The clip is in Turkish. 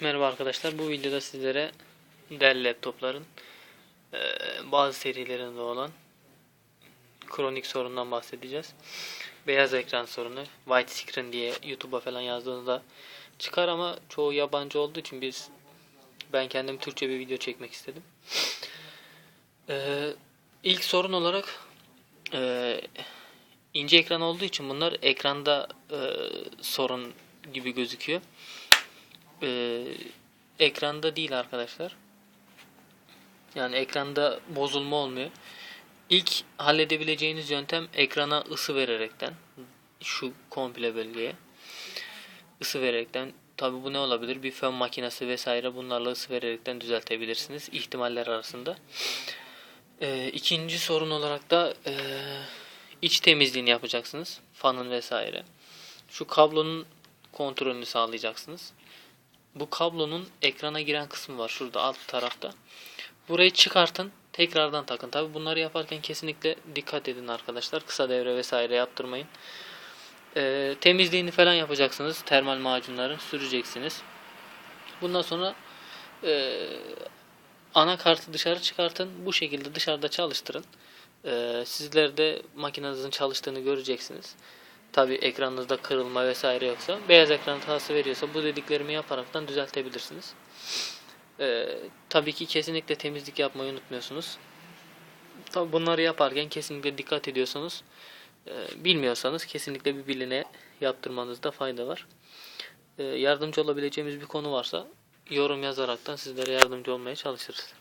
Merhaba arkadaşlar. Bu videoda sizlere Dell laptopların eee, bazı serilerinde olan kronik sorundan bahsedeceğiz. Beyaz ekran sorunu, white screen diye YouTube'a falan yazdığınızda çıkar ama çoğu yabancı olduğu için biz ben kendim Türkçe bir video çekmek istedim. Eee ilk sorun olarak eee, ince ekran olduğu için bunlar ekranda eee, sorun gibi gözüküyor. Eee, ekranda değil arkadaşlar. Yani ekranda bozulma olmuyor. İlk halledebileceğiniz yöntem ekrana ısı vererekten şu komple bölgeye ısı vererekten tabi bu ne olabilir? Bir fön makinesi vesaire bunlarla ısı vererekten düzeltebilirsiniz ihtimaller arasında. Ee, ikinci sorun olarak da ee, iç temizliğini yapacaksınız. Fanın vesaire. Şu kablonun kontrolünü sağlayacaksınız. Bu kablonun ekrana giren kısmı var şurada alt tarafta. Burayı çıkartın. Tekrardan takın. Tabi bunları yaparken kesinlikle dikkat edin arkadaşlar. Kısa devre vesaire yaptırmayın. Ee, temizliğini falan yapacaksınız. Termal macunları süreceksiniz. Bundan sonra e, anakartı dışarı çıkartın. Bu şekilde dışarıda çalıştırın. Ee, sizler de makinenizin çalıştığını göreceksiniz. Tabi ekranınızda kırılma vesaire yoksa beyaz ekran hatası veriyorsa bu dediklerimi yaparaktan düzeltebilirsiniz. Ee, tabii ki kesinlikle temizlik yapmayı unutmuyorsunuz. Tabi bunları yaparken kesinlikle dikkat ediyorsanız e, bilmiyorsanız kesinlikle bir biline yaptırmanızda fayda var. Ee, yardımcı olabileceğimiz bir konu varsa yorum yazaraktan sizlere yardımcı olmaya çalışırız.